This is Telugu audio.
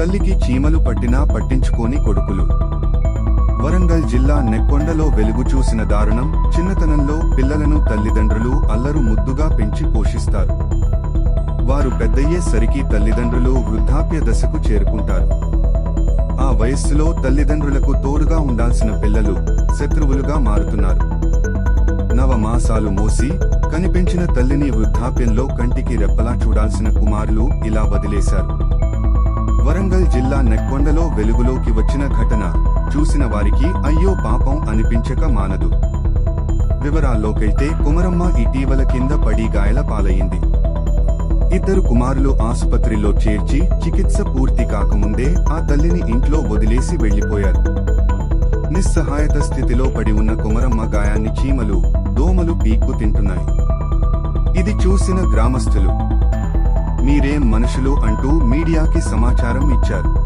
తల్లికి చీమలు పట్టినా పట్టించుకోని కొడుకులు. వరంగల్ జిల్లా నెక్కొండలో వెలుగు చూసిన దారుణం చిన్నతనంలో పిల్లలను తల్లిదండ్రులు అల్లరు ముద్దుగా పెంచి పోషిస్తారు. వారు పెద్దయ్యేసరికి తల్లిదండ్రులు వృద్ధాప్య దశకు చేరుకుంటారు. ఆ వయస్సులో తల్లిదండ్రులకు తోడుగా ఉండాల్సిన పిల్లలు శత్రువులుగా మారుతున్నారు. నవమాసాలు మోసి కనిపించిన తల్లిని వృద్ధాప్యంలో కంటికి రెప్పలా చూడాల్సిన కుమారులు ఇలా వదిలేశారు. వరంగల్ జిల్లా నెక్కొండలో వెలుగులోకి వచ్చిన ఘటన. చూసిన వారికి అయ్యో పాపం అనిపించక మానదు. వివరాల్లోకైతే కుమరమ్మ ఇటీవల కింద పడి గాయాల పాలయ్యింది ఇద్దరు కుమారులు ఆసుపత్రిలో చేర్చి చికిత్స పూర్తి కాకముందే ఆ తల్లిని ఇంట్లో వదిలేసి వెళ్ళిపోయారు నిస్సహాయత స్థితిలో పడి ఉన్న కుమరమ్మ గాయాన్ని చీమలు దోమలు పీక్కు తింటున్నాయి. ఇది చూసిన గ్రామస్తులు మీరేం మనుషులు అంటూ మీడియాకి సమాచారం ఇచ్చారు.